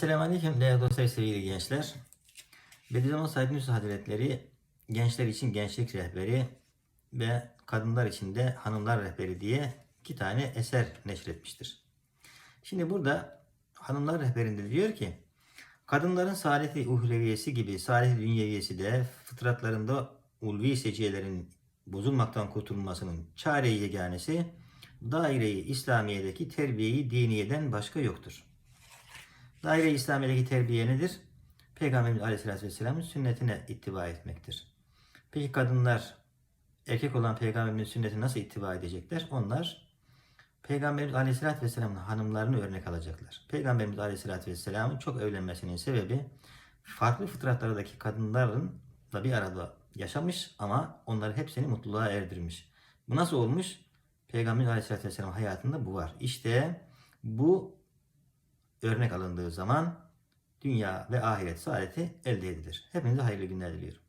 Selamünaleyküm değerli dostlar sevgili gençler. Bediüzzaman Said Nursi Hazretleri gençler için gençlik rehberi ve kadınlar için de hanımlar rehberi diye iki tane eser neşretmiştir. Şimdi burada hanımlar rehberinde diyor ki kadınların saadeti uhreviyesi gibi saadeti dünyeviyesi de fıtratlarında ulvi seciyelerin bozulmaktan kurtulmasının çare-i yeganesi daire-i İslamiye'deki terbiyeyi diniyeden başka yoktur. Daire-i İslamiye'deki terbiye nedir? Peygamberimiz Aleyhisselatü Vesselam'ın sünnetine ittiba etmektir. Peki kadınlar erkek olan Peygamberimizin sünnetine nasıl ittiba edecekler? Onlar Peygamberimiz Aleyhisselatü Vesselam'ın hanımlarını örnek alacaklar. Peygamberimiz Aleyhisselatü Vesselam'ın çok evlenmesinin sebebi farklı fıtratlardaki kadınların da bir arada yaşamış ama onları hepsini mutluluğa erdirmiş. Bu nasıl olmuş? Peygamberimiz Aleyhisselatü Vesselam hayatında bu var. İşte bu örnek alındığı zaman dünya ve ahiret saadeti elde edilir. Hepinize hayırlı günler diliyorum.